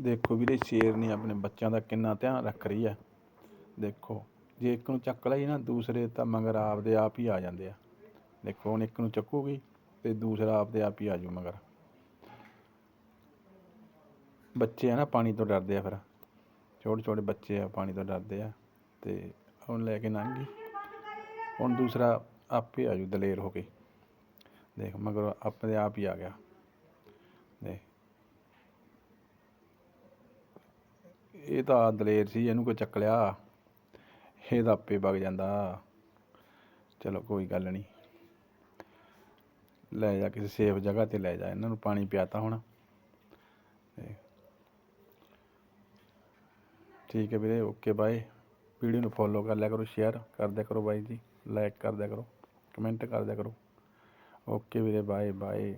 ਦੇਖੋ ਵੀਰੇ ਸ਼ੇਰਨੀ ਆਪਣੇ ਬੱਚਿਆਂ ਦਾ ਕਿੰਨਾ ਧਿਆਨ ਰੱਖ ਰਹੀ ਹੈ ਦੇਖੋ, ਜੇ ਇੱਕ ਨੂੰ ਚੱਕ ਲਈ ਨਾ, ਦੂਸਰੇ ਤਾਂ ਮਗਰ ਆਪਦੇ ਆਪ ਹੀ ਆ ਜਾਂਦੇ ਆ। ਦੇਖੋ, ਹੁਣ ਇੱਕ ਨੂੰ ਚੱਕੂਗੀ ਤੇ ਦੂਸਰਾ ਆਪਦੇ ਆਪ ਹੀ ਆ ਜਾਊ ਮਗਰ। ਬੱਚੇ ਆ ਨਾ, ਪਾਣੀ ਤੋਂ ਡਰਦੇ ਆ ਫਿਰ। ਛੋਟੇ ਛੋਟੇ ਬੱਚੇ ਆ, ਪਾਣੀ ਤੋਂ ਡਰਦੇ ਆ ਤੇ ਹੁਣ ਲੈ ਕੇ ਲੰਘ ਗਈ। ਹੁਣ ਦੂਸਰਾ ਆਪੇ ਆ ਜੂ ਦਲੇਰ ਹੋ ਕੇ। ਦੇਖ, ਮਗਰ ਆਪਣੇ ਆਪ ਹੀ ਆ ਗਿਆ। ਦੇਖ ਇਹ ਤਾਂ ਦਲੇਰ ਸੀ, ਇਹਨੂੰ ਕੋਈ ਚੱਕ ਲਿਆ। ਇਹ ਤਾਂ ਆਪੇ ਵਗ ਜਾਂਦਾ। ਚਲੋ, ਕੋਈ ਗੱਲ ਨਹੀਂ। ਲੈ ਜਾ ਕਿਸੇ ਸੇਫ ਜਗ੍ਹਾ ਤੇ ਲੈ ਜਾ, ਇਹਨਾਂ ਨੂੰ ਪਾਣੀ ਪਿਆਤਾ ਹੁਣ। ਠੀਕ ਹੈ ਵੀਰੇ ਓਕੇ ਬਾਏ ਵੀਡੀਓ ਨੂੰ ਫੋਲੋ ਕਰ ਲਿਆ ਕਰੋ ਸ਼ੇਅਰ ਕਰ ਦਿਆ ਕਰੋ ਬਾਈ ਜੀ ਲਾਈਕ ਕਰ ਦਿਆ ਕਰੋ ਕਮੈਂਟ ਕਰ ਦਿਆ ਕਰੋ। ਓਕੇ ਵੀਰੇ ਬਾਏ ਬਾਏ